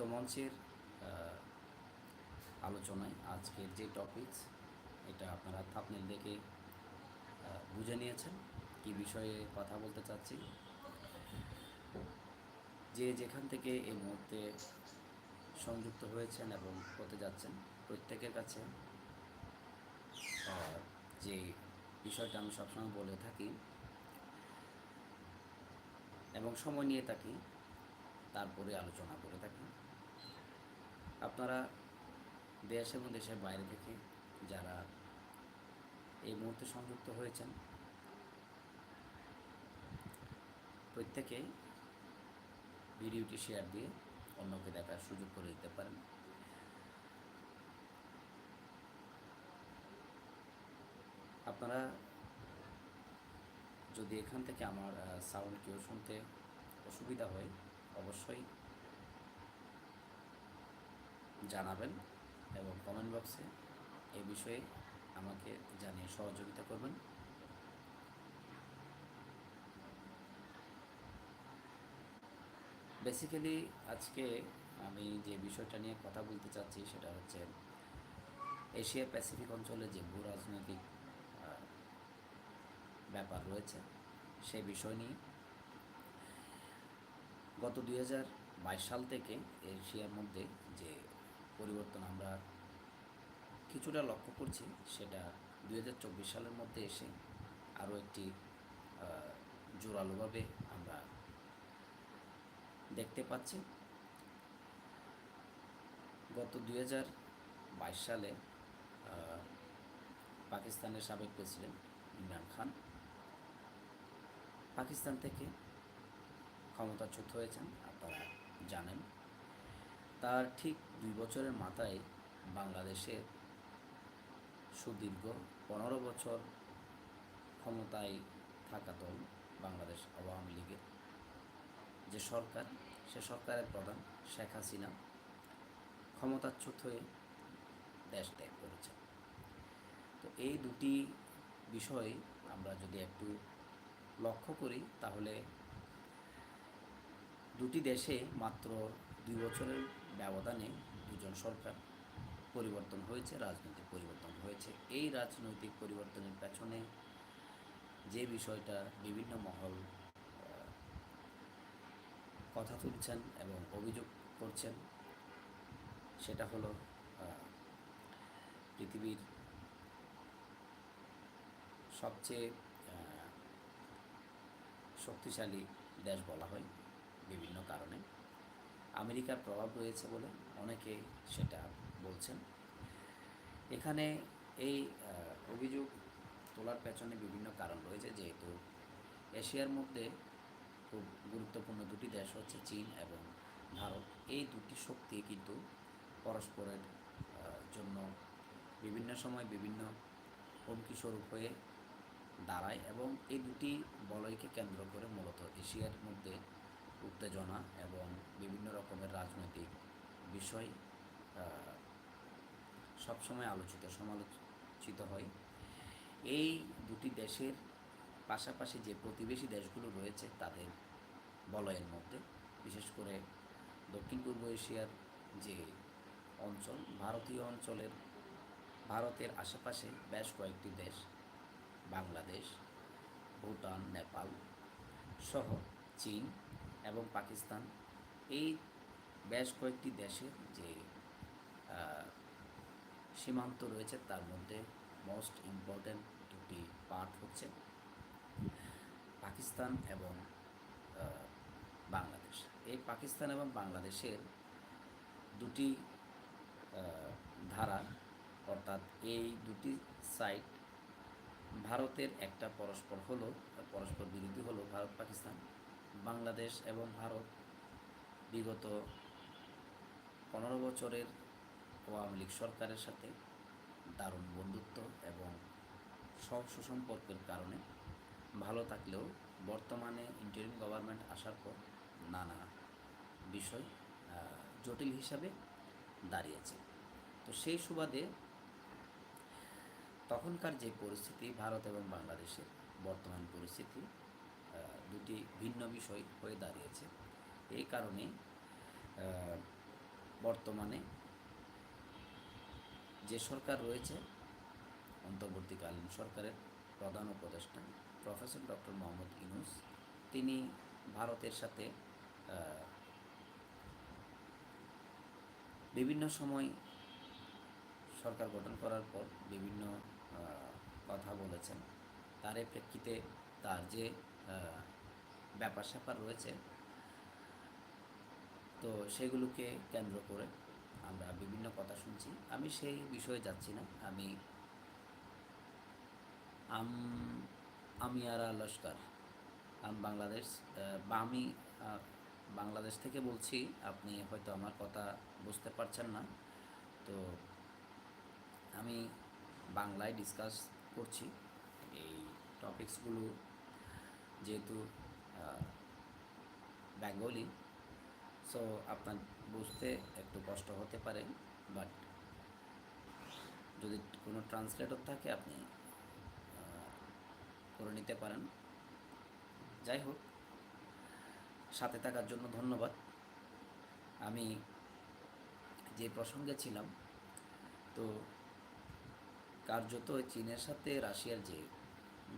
আহ, আলোচনায় আজকের যে টপিকস এটা আপনারা থাপনেল দেখে বুঝে নিয়েছেন। কি বিষয়ে কথা বলতে চাচ্ছি? যে যেখান থেকে এই মুহূর্তে সংযুক্ত হয়েছেন এবং হতে যাচ্ছেন প্রত্যেকের কাছে যে বিষয়টা আমি সবসময় বলে থাকি এবং সময় নিয়ে থাকি তারপরে আলোচনা করে থাকি। আপনারা দেশ এবং দেশের বাইরে থেকে যারা এই মুহূর্তে সংযুক্ত হয়েছেন, প্রত্যেকে ভিডিওটি শেয়ার দিয়ে অন্যকে দেখার সুযোগ করে দিতে পারেন। আপনারা যদি এখান থেকে আমার সাউন্ড কেউ শুনতে অসুবিধা হয়, অবশ্যই জানাবেন এবং কমেন্ট বক্সে এই বিষয়ে আমাকে জানিয়ে সহযোগিতা করবেন। বেসিক্যালি আজকে আমি যে বিষয়টা নিয়ে কথা বলতে চাচ্ছি সেটা হচ্ছে এশিয়া প্যাসিফিক অঞ্চলে যে ভূ রাজনৈতিক ব্যাপার রয়েছে, সে বিষয় নিয়ে গত দু হাজার বাইশ সাল থেকে এশিয়ার মধ্যে যে পরিবর্তন আমরা কিছুটা লক্ষ্য করছি, সেটা দু হাজার চব্বিশ সালের মধ্যে এসে আরও একটি জোরালোভাবে আমরা দেখতে পাচ্ছি। গত দুই হাজার বাইশ সালে পাকিস্তানের সাবেক প্রেসিডেন্ট ইমরান খান পাকিস্তান থেকে ক্ষমতাচ্যুত হয়েছেন, আপনারা জানেন। তার ঠিক দুই বছরের মাথায় বাংলাদেশের সুদীর্ঘ পনেরো বছর ক্ষমতায় থাকা দল বাংলাদেশ আওয়ামী লীগের। যে সরকার, সে সরকারের প্রধান শেখ হাসিনা ক্ষমতাচ্যুত হয়ে দেশ ত্যাগ করেছে। তো এই দুটি বিষয় আমরা যদি একটু লক্ষ্য করি, তাহলে দুটি দেশে মাত্র দুই বছরের ব্যবধানে দুজন সরকার পরিবর্তন হয়েছে, রাজনৈতিক পরিবর্তন হয়েছে। এই রাজনৈতিক পরিবর্তনের পেছনে যে বিষয়টা বিভিন্ন মহল কথা তুলছেন এবং অভিযোগ করছেন, সেটা হলো পৃথিবীর সবচেয়ে শক্তিশালী দেশ বলা হয় বিভিন্ন কারণে। আমেরিকার প্রভাব রয়েছে বলে অনেকে সেটা বলছেন। এখানে এই অভিযোগ তোলার পেছনে বিভিন্ন কারণ রয়েছে। যেহেতু এশিয়ার মধ্যে খুব গুরুত্বপূর্ণ দুটি দেশ হচ্ছে চীন এবং ভারত। এই দুটি শক্তি কিন্তু পরস্পরের জন্য বিভিন্ন সময় বিভিন্ন হুমকি স্বরূপ হয়ে দাঁড়ায় এবং এই দুটি বলয়কে কেন্দ্র করে মূলত এশিয়ার উত্তেজনা এবং বিভিন্ন রকমের রাজনৈতিক বিষয় সবসময় আলোচিত, সমালোচিত হয়। এই দুটি দেশের পাশাপাশি যে প্রতিবেশী দেশগুলো রয়েছে তাদের বলয়ের মধ্যে, বিশেষ করে দক্ষিণ পূর্ব এশিয়ার যে অঞ্চল, ভারতীয় অঞ্চলের, ভারতের আশেপাশে বেশ কয়েকটি দেশ, বাংলাদেশ, ভুটান, নেপাল সহ চীন এবং পাকিস্তান এই বেশ কয়েকটি দেশের যে সীমান্ত রয়েছে তার মধ্যে মোস্ট ইম্পর্ট্যান্ট দুটি পার্ট হচ্ছে পাকিস্তান এবং বাংলাদেশ। এই পাকিস্তান এবং বাংলাদেশের দুটি ধারা অর্থাৎ এই দুটি সাইট ভারতের একটা পরস্পর হলো, পরস্পর বিরোধী হলো ভারত পাকিস্তান বাংলাদেশ এবং ভারত বিগত পনেরো বছরের আওয়ামী লীগ সরকারের সাথে দারুণ বন্ধুত্ব এবং সব সুসম্পর্কের কারণে ভালো থাকলেও বর্তমানে ইন্টারিম গভর্নমেন্ট আসার পর নানা বিষয় জটিল হিসাবে দাঁড়িয়েছে তো সেই সুবাদে তখনকার যে পরিস্থিতি, ভারত এবং বাংলাদেশের বর্তমান পরিস্থিতি দুটি ভিন্ন বিষয় হয়ে দাঁড়িয়েছে। এই কারণে বর্তমানে যে সরকার রয়েছে, অন্তর্বর্তীকালীন সরকারের প্রধান উপদেষ্টা প্রফেসর ডক্টর মোহাম্মদ ইউনুস, তিনি ভারতের সাথে বিভিন্ন সময় সরকার গঠন করার পর বিভিন্ন কথা বলেছেন। তার প্রেক্ষিতে তার যে ব্যাপার স্যাপার রয়েছে। তো সেগুলোকে কেন্দ্র করে আমরা বিভিন্ন কথা শুনছি। আমি সেই বিষয়ে যাচ্ছি না। আমি আম আমি আর লস্কর। আম বাংলাদেশ বা আমি বাংলাদেশ থেকে বলছি, আপনি হয়তো আমার কথা বুঝতে পারছেন না। তো আমি বাংলায় ডিসকাস করছি। এই টপিকসগুলো যেহেতু বেঙ্গলি সো আপনার বুঝতে একটু কষ্ট হতে পারে বাট যদি কোনো ট্রান্সলেটর থাকে, আপনি করে নিতে পারেন। যাই হোক, সাথে থাকার জন্য ধন্যবাদ। আমি যে প্রসঙ্গে ছিলাম, তো কার্যত চীনের সাথে রাশিয়ার যে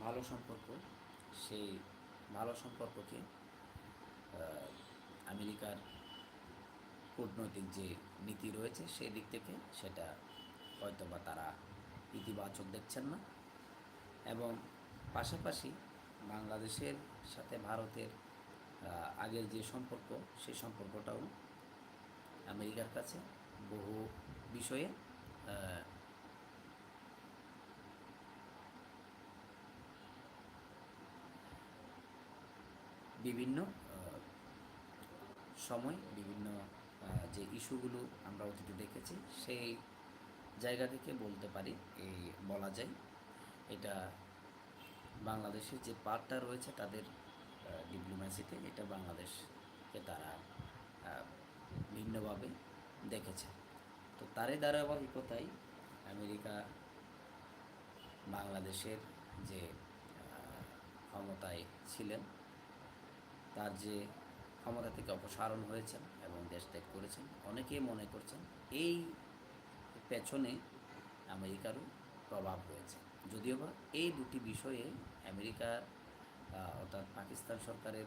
ভালো সম্পর্ক, সেই ভালো সম্পর্ককে আমেরিকার কূটনৈতিক যে নীতি রয়েছে সেই দিক থেকে সেটা হয়তো বা তারা ইতিবাচক দেখছেন না। এবং পাশাপাশি বাংলাদেশের সাথে ভারতের আগের যে সম্পর্ক সেই সম্পর্কটাও আমেরিকার কাছে বহু বিষয়ে বিভিন্ন সময়, বিভিন্ন যে ইস্যুগুলো আমরা অতীতে দেখেছি, সেই জায়গা থেকে বলতে পারি এই বলা যায়, এটা বাংলাদেশের যে পার্টটা রয়েছে তাদের ডিপ্লোম্যাসিতে, এটা বাংলাদেশকে তারা ভিন্নভাবে দেখেছে। তো তারই ধারাবাহিকতায় আমেরিকা বাংলাদেশের যে ক্ষমতায় ছিলেন তার যে ক্ষমতা থেকে অপসারণ হয়েছেন এবং দেশ ত্যাগ করেছেন অনেকে মনে করছেন এই পেছনে আমেরিকারও প্রভাব রয়েছে। যদিও বা এই দুটি বিষয়ে আমেরিকা অর্থাৎ পাকিস্তান সরকারের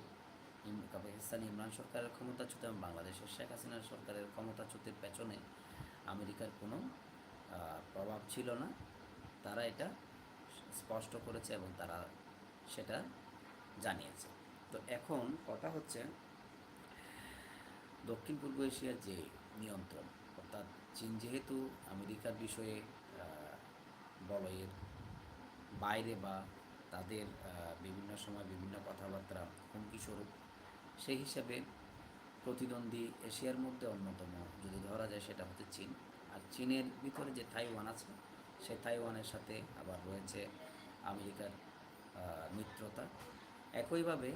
পাকিস্তান ইমরান সরকারের ক্ষমতাচ্যুত এবং বাংলাদেশের শেখ হাসিনার সরকারের ক্ষমতাচ্যুতের পেছনে আমেরিকার কোনো প্রভাব ছিল না। তারা এটা স্পষ্ট করেছে এবং তারা সেটা জানিয়েছে। তো এখন কথা হচ্ছে দক্ষিণ পূর্ব এশিয়ার যে নিয়ন্ত্রণ, অর্থাৎ চীন যেহেতু আমেরিকার বিষয়ে বলয়ের বাইরে বা তাদের বিভিন্ন সময় বিভিন্ন কথাবার্তা হুমকি স্বরূপ, সেই হিসাবে প্রতিদ্বন্দ্বী এশিয়ার মধ্যে অন্যতম যদি ধরা যায় সেটা হচ্ছে চীন। আর চীনের ভিতরে যে তাইওয়ান আছে, সেই তাইওয়ানের সাথে আবার রয়েছে আমেরিকার মিত্রতা। একইভাবে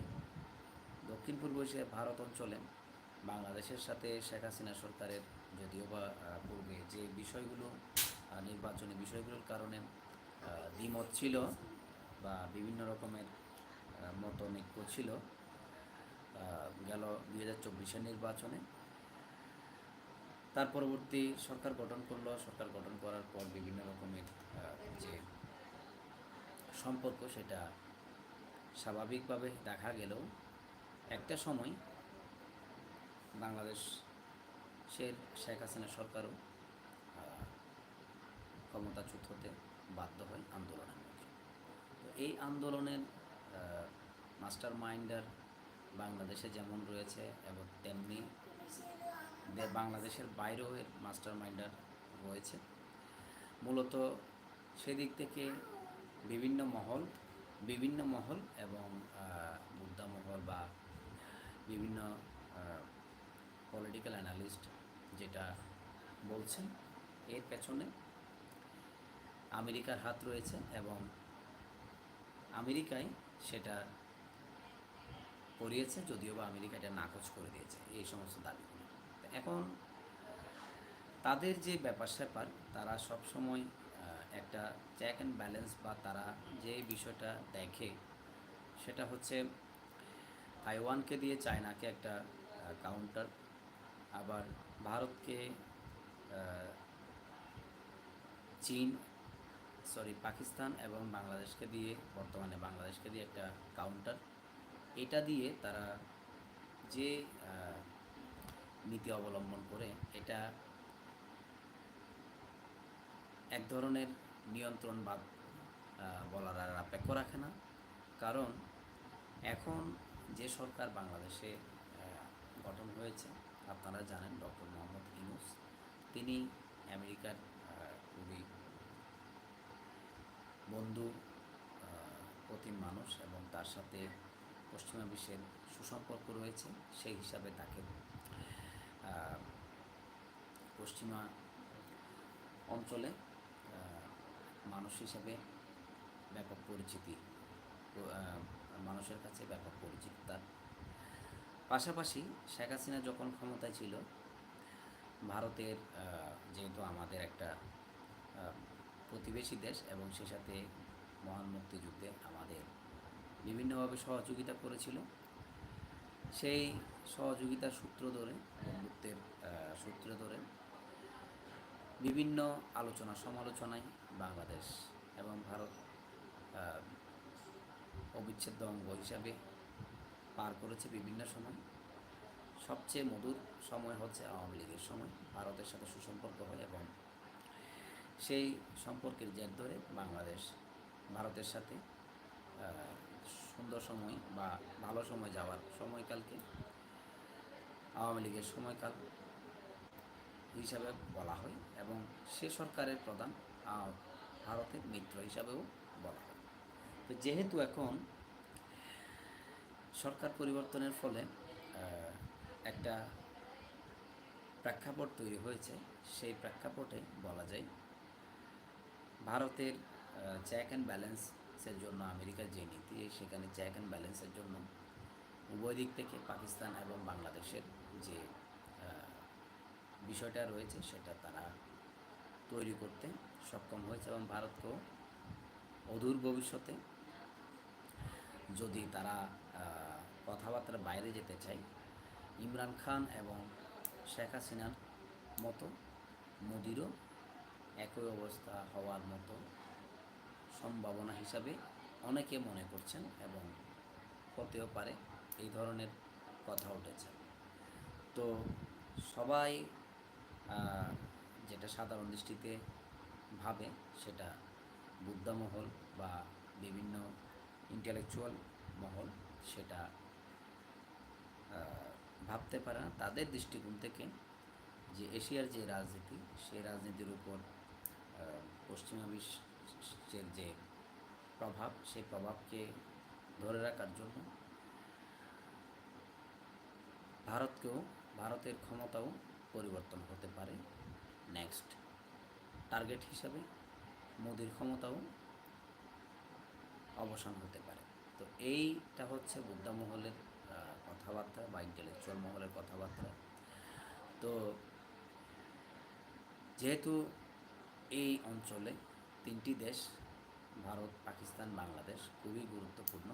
দক্ষিণ পূর্ব এশিয়ার ভারত অঞ্চলে বাংলাদেশের সাথে শেখ হাসিনা সরকারের যদিও বা পূর্বে যে বিষয়গুলো নির্বাচনী বিষয়গুলোর কারণে দ্বিমত ছিল বা বিভিন্ন রকমের মতনৈক্য ছিল গেল দুই হাজার চব্বিশের নির্বাচনে। তার পরবর্তী সরকার গঠন করল। সরকার গঠন করার পর বিভিন্ন রকমের যে সম্পর্ক সেটা স্বাভাবিকভাবে দেখা গেলেও একটা সময় বাংলাদেশ বাংলাদেশের শেখ হাসিনা সরকারও ক্ষমতাচ্যুত হতে বাধ্য হয় আন্দোলনের মধ্যে। তো এই আন্দোলনের মাস্টার মাইন্ডার বাংলাদেশে যেমন রয়েছে এবং তেমনি বাংলাদেশের বাইরেও এর মাস্টার মাইন্ডার রয়েছে। মূলত সেদিক থেকে বিভিন্ন মহল বিভিন্ন মহল এবং মুদ্রা মহল বা, বিভিন্ন পলিটিক্যাল অ্যানালিস্ট যেটা বলছেন, এর পেছনে আমেরিকার হাত রয়েছে এবং আমেরিকায় সেটা করিয়েছে, যদিও বা আমেরিকা এটা নাকচ করে দিয়েছে, এই সমস্ত দাবিগুলো। এখন তাদের যে ব্যাপার স্যাপার তারা সবসময় একটা চেক অ্যান্ড ব্যালেন্স বা তারা যে বিষয়টা দেখে, সেটা হচ্ছে তাইওয়ানকে দিয়ে চায়নাকে একটা কাউন্টার আবার ভারতকে চীন সরি পাকিস্তান এবং বাংলাদেশকে দিয়ে, বর্তমানে বাংলাদেশকে দিয়ে একটা কাউন্টার এটা দিয়ে তারা যে নীতি অবলম্বন করে, এটা এক ধরনের নিয়ন্ত্রণ বা বলার আর অপেক্ষ রাখে না। কারণ এখন যে সরকার বাংলাদেশে গঠন হয়েছে, আপনারা জানেন ডক্টর মোহাম্মদ ইউনুস। তিনি আমেরিকার খুবই বন্ধু প্রতিম মানুষ এবং তার সাথে পশ্চিমা বিশ্বের সুসম্পর্ক রয়েছে। সেই হিসাবে তাকে পশ্চিমা অঞ্চলে মানুষ হিসাবে ব্যাপক পরিচিতি মানুষের কাছে ব্যাপক পরিচিতি তার পাশাপাশি শেখ হাসিনা যখন ক্ষমতায় ছিল, ভারতের যেহেতু আমাদের একটা প্রতিবেশী দেশ এবং সে সাথে মহান মুক্তিযুদ্ধে আমাদের বিভিন্নভাবে সহযোগিতা করেছিল, সেই সহযোগিতার সূত্র ধরে বন্ধুত্বের সূত্র ধরে বিভিন্ন আলোচনা সমালোচনায় বাংলাদেশ এবং ভারত অবিচ্ছেদ্য অঙ্গ হিসাবে পার করেছে বিভিন্ন সময়। সবচেয়ে মধুর সময় হচ্ছে আওয়ামী লীগের সময়, ভারতের সাথে সুসম্পর্ক হয় এবং সেই সম্পর্কের জের ধরে বাংলাদেশ ভারতের সাথে সুন্দর সময় বা ভালো সময় যাওয়ার সময়কালকে আওয়ামী লীগের সময়কাল হিসাবে বলা হয় এবং সে সরকারের প্রধান ভারতের মিত্র হিসাবেও বলা হয়। তো যেহেতু এখন সরকার পরিবর্তনের ফলে একটা প্রেক্ষাপট তৈরি হয়েছে, সেই প্রেক্ষাপটে বলা যায় ভারতের চেক অ্যান্ড ব্যালেন্সের জন্য আমেরিকার যে নীতি, সেখানে চেক অ্যান্ড ব্যালেন্সের জন্য উভয় দিক থেকে পাকিস্তান এবং বাংলাদেশের যে বিষয়টা রয়েছে, সেটা তারা তৈরি করতে সক্ষম হয়েছে এবং ভারতকেও অদূর ভবিষ্যতে যদি তারা কথাবার্তার বাইরে যেতে চায়, ইমরান খান এবং শেখ হাসিনার মতো মোদিরও একই অবস্থা হওয়ার মতো সম্ভাবনা হিসাবে অনেকে মনে করছেন এবং হতেও পারে এই ধরনের কথা উঠেছে। তো সবাই যেটা সাধারণ দৃষ্টিতে ভাবে সেটা বুদ্ধামহল বা বিভিন্ন ইন্টেলেকচুয়াল মহল সেটা ভাবতে পারে না। তাদের দৃষ্টিকোণ থেকে যে এশিয়ার যে রাজনীতি, সেই রাজনীতির উপর পশ্চিমা বিশ্বের যে প্রভাব, সেই প্রভাবকে ধরে রাখার জন্য ভারতকেও, ভারতের ক্ষমতাও পরিবর্তন হতে পারে। নেক্সট টার্গেট হিসাবে মোদির ক্ষমতাও অবসান হতে পারে। তো এইটা হচ্ছে বুদ্ধা মহলের কথাবার্তা বা ইন্টেলেকচুয়াল মহলের কথাবার্তা। তো যেহেতু এই অঞ্চলে তিনটি দেশ, ভারত, পাকিস্তান, বাংলাদেশ, খুবই গুরুত্বপূর্ণ,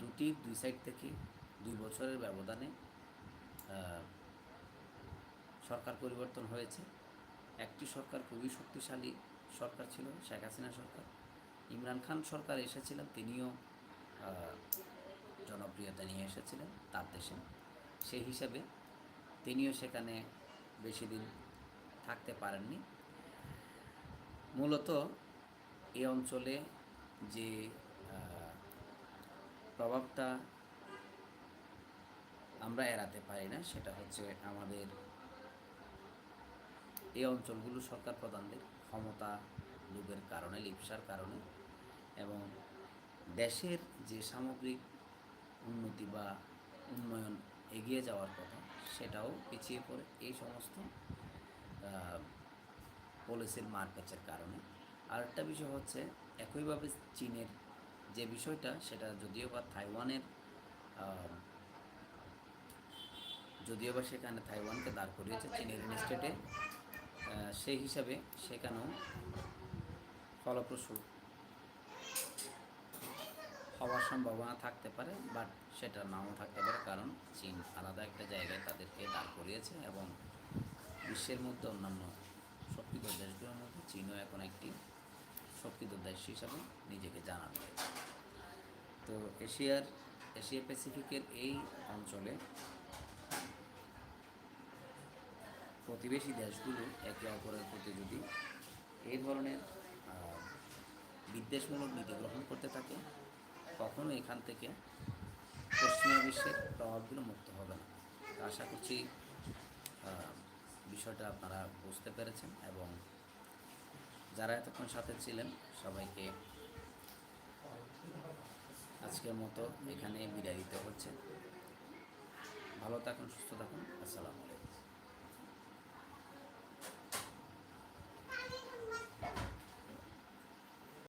দুটি, দুই সাইড থেকে দুই বছরের ব্যবধানে সরকার পরিবর্তন হয়েছে। একটি সরকার খুবই শক্তিশালী সরকার ছিল, শেখ হাসিনা সরকার। ইমরান খান সরকার এসেছিলেন, তিনিও জনপ্রিয়তা নিয়ে এসেছিলেন তার দেশে। সেই হিসাবে তিনিও সেখানে বেশি দিন থাকতে পারেননি। মূলত এই অঞ্চলে যে প্রভাবটা আমরা এড়াতে পারি না, সেটা হচ্ছে আমাদের এই অঞ্চলগুলো সরকার প্রধানদের ক্ষমতা, লোভের কারণে, লিপসার কারণে এবং দেশের যে সামগ্রিক উন্নতি বা উন্নয়ন এগিয়ে যাওয়ার কথা, সেটাও পিছিয়ে পড়ে এই সমস্ত পলিসির মারপ্যাচের কারণে। আরেকটা বিষয় হচ্ছে, একইভাবে চীনের যে বিষয়টা, সেটা যদিও বা তাইওয়ানের যদিও বা সেখানে তাইওয়ানকে দাঁড় করিয়েছে, চীনের স্টেটে সেই হিসাবে সেখানেও ফলপ্রসূ হওয়ার সম্ভাবনা থাকতে পারে বাট সেটা নাও থাকতে পারে, কারণ চীন আলাদা একটা জায়গায় তাদেরকে দাঁড় করিয়ে ছড়িয়েছে এবং বিশ্বের মধ্যে অন্যান্য শক্তিধর দেশগুলোর মধ্যে চীনও এখন একটি শক্তিধর দেশ হিসাবে নিজেকে জানানো তো এশিয়ার এশিয়া প্যাসিফিকের এই অঞ্চলে প্রতিবেশী দেশগুলো একে অপরের প্রতি যদি এই ধরনের বিদ্বেষমূলক নীতি গ্রহণ করতে থাকে, কখনো এখান থেকে পশ্চিমা বিশ্বের প্রভাবগুলো মুক্ত হবে না। আশা করছি বিষয়টা আপনারা বুঝতে পেরেছেন এবং যারা এতক্ষণ সাথে ছিলেন সবাইকে আজকের মতো এখানে বিদায় দিতে হচ্ছে। ভালো থাকুন, সুস্থ থাকুন। আসসালামু আলাইকুম।